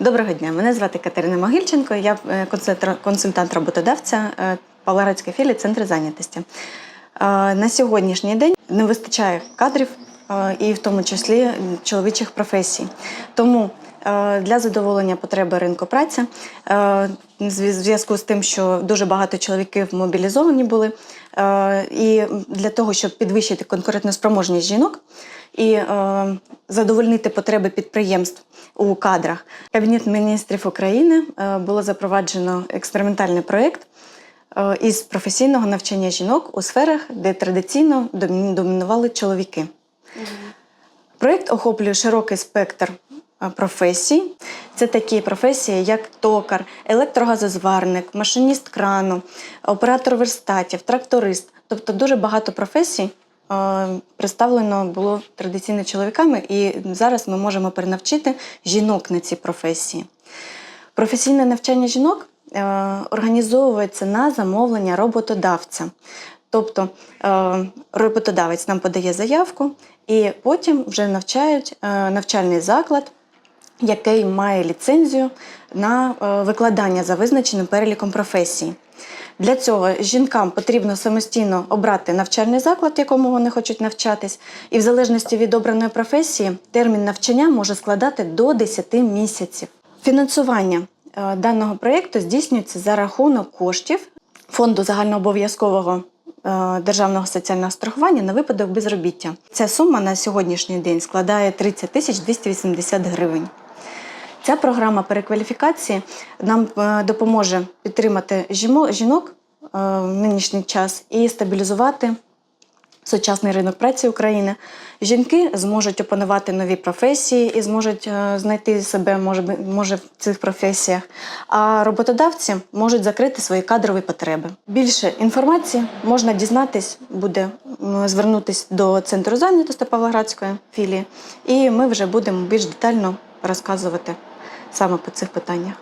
Доброго дня, мене звати Катерина Могильченко, я е, консультант роботодавця е, Павлоградської філії Центру зайнятості. Е, На сьогоднішній день не вистачає кадрів і в тому числі чоловічих професій. Тому для задоволення потреби ринку праці, в зв'язку з тим, що дуже багато чоловіків мобілізовані були, і для того, щоб підвищити конкурентоспроможність жінок і е, задовольнити потреби підприємств у кадрах, Кабінет міністрів України е, було запроваджено експериментальний проєкт е, із професійного навчання жінок у сферах, де традиційно домінували чоловіки. Проєкт охоплює широкий спектр е, професій. Це такі професії, як токар, електрогазозварник, машиніст крану, оператор верстатів, тракторист. Тобто дуже багато професій представлено було традиційно чоловіками, і зараз ми можемо перенавчити жінок на ці професії. Професійне навчання жінок е, організовується на замовлення роботодавця. Тобто е, роботодавець нам подає заявку, і потім вже навчають е, навчальний заклад, який має ліцензію на викладання за визначеним переліком професій. Для цього жінкам потрібно самостійно обрати навчальний заклад, якому вони хочуть навчатись, і в залежності від обраної професії термін навчання може складати до 10 місяців. Фінансування е, даного проєкту здійснюється за рахунок коштів фонду загальнообов'язкового е, державного соціального страхування на випадок безробіття. Ця сума на сьогоднішній день складає 30 тисяч 280 гривень. Ця програма перекваліфікації нам е, допоможе підтримати жінок е, в нинішній час і стабілізувати сучасний ринок праці України. Жінки зможуть опанувати нові професії і зможуть е, знайти себе може, може в цих професіях. А роботодавці можуть закрити свої кадрові потреби. Більше інформації можна дізнатись, буде м, звернутись до центру зайнятості Павлоградської філії, і ми вже будемо більш детально розказувати саме по цих питаннях.